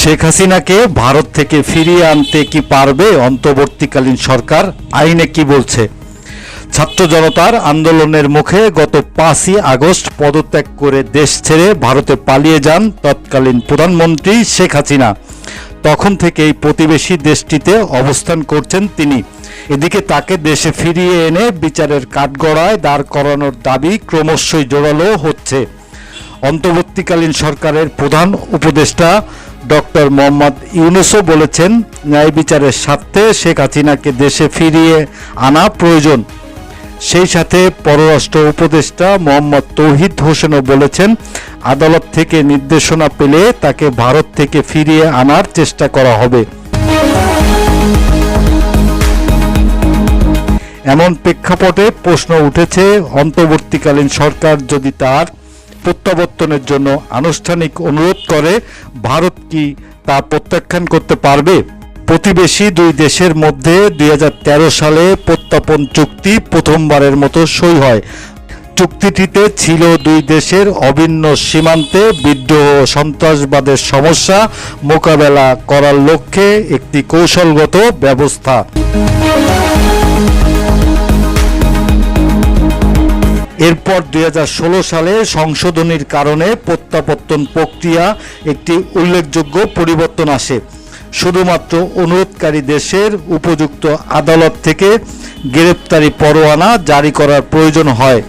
শেখ হাসিনাকে ভারত থেকে ফিরিয়ে আনতে কি পারবে অন্তর্বর্তীকালীন সরকার? আইনে কি বলছে? ছাত্র জনতার আন্দোলনের মুখে গত পাঁচই আগস্ট পদত্যাগ করে দেশ ছেড়ে ভারতে পালিয়ে যান তৎকালীন প্রধানমন্ত্রী শেখ হাসিনা। তখন থেকেই প্রতিবেশী দেশটিতে অবস্থান করছেন তিনি। এদিকে তাকে দেশে ফিরিয়ে এনে বিচারের কাঠগড়ায় দাঁড় করানোর দাবি ক্রমশই জোরালো হচ্ছে। অন্তর্বর্তীকালীন সরকারের প্রধান উপদেষ্টা ডক্টর মোহাম্মদ ইউনুসও বলেছেন, ন্যায় বিচারের স্বার্থে শেখ হাসিনাকে দেশে ফিরিয়ে আনা প্রয়োজন। সেই সাথে পররাষ্ট্র উপদেষ্টা মোহাম্মদ তৌহিদ হোসেনও বলেছেন, আদালত থেকে নির্দেশনা পেলে তাকে ভারত থেকে ফিরিয়ে আনার চেষ্টা করা হবে। এমন প্রেক্ষাপটে প্রশ্ন উঠেছে, অন্তর্বর্তীকালীন সরকার যদি তার প্রত্যাবর্তনের জন্য আনুষ্ঠানিক অনুরোধ করে ভারত কি তা প্রত্যাখ্যান করতে পারবে? প্রতিবেশী দুই দেশের মধ্যে দুই হাজার তেরো সালে প্রত্যাপন চুক্তি প্রথমবারের মতো সই হয়। চুক্তিটিতে ছিল দুই দেশের অভিন্ন সীমান্তে বিদ্রোহ ও সন্ত্রাসবাদের সমস্যা মোকাবেলা করার লক্ষ্যে একটি কৌশলগত ব্যবস্থা। এরপর দু হাজার ষোলো সালে সংশোধনীর কারণে প্রত্যাবর্তন প্রক্রিয়া একটি উল্লেখযোগ্য পরিবর্তন আসে। শুধুমাত্র অনুরোধকারী দেশের উপযুক্ত আদালত থেকে গ্রেপ্তারি পরোয়ানা জারি করার প্রয়োজন হয়।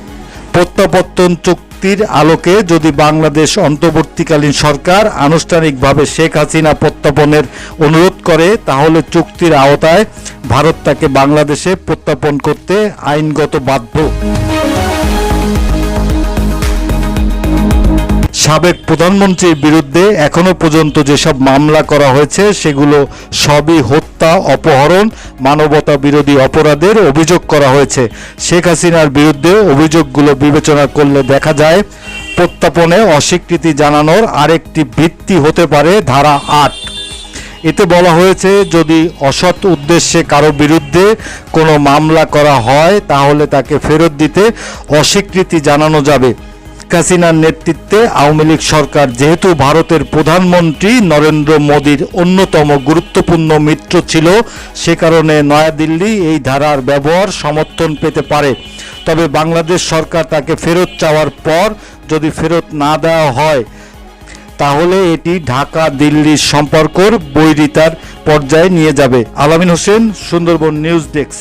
প্রত্যাবর্তন চুক্তির আলোকে যদি বাংলাদেশ অন্তর্বর্তীকালীন সরকার আনুষ্ঠানিকভাবে শেখ হাসিনা প্রত্যাপনের অনুরোধ করে, তাহলে চুক্তির আওতায় ভারত তাকে বাংলাদেশে প্রত্যাপন করতে আইনগত বাধ্য। সাবেক প্রধানমন্ত্রীর বিরুদ্ধে এখনও পর্যন্ত যেসব মামলা করা হয়েছে, সেগুলো সবই হত্যা, অপহরণ, মানবতা বিরোধী অপরাধের অভিযোগ করা হয়েছে। শেখ হাসিনার বিরুদ্ধে অভিযোগগুলো বিবেচনা করলে দেখা যায়, প্রত্যাপনে অস্বীকৃতি জানানোর আরেকটি ভিত্তি হতে পারে ধারা আট। এতে বলা হয়েছে, যদি অসৎ উদ্দেশ্যে কারও বিরুদ্ধে কোনো মামলা করা হয়, তাহলে তাকে ফেরত দিতে অস্বীকৃতি জানানো যাবে। হাসিনার নেতৃত্বে আওয়ামী লীগ সরকার, যেহেতু ভারতের প্রধানমন্ত্রী নরেন্দ্র মোদীর অন্যতম গুরুত্বপূর্ণ মিত্র ছিল, সে কারণে নয়াদিল্লি এই ধারার ব্যবহার সমর্থন পেতে পারে। তবে বাংলাদেশ সরকার তাকে ফেরত চাওয়ার পর যদি ফেরত না দেওয়া হয়, তাহলে এটি ঢাকা দিল্লির সম্পর্কর বৈরিতার পর্যায়ে নিয়ে যাবে। আলামিন হোসেন, সুন্দরবন নিউজ ডেস্ক।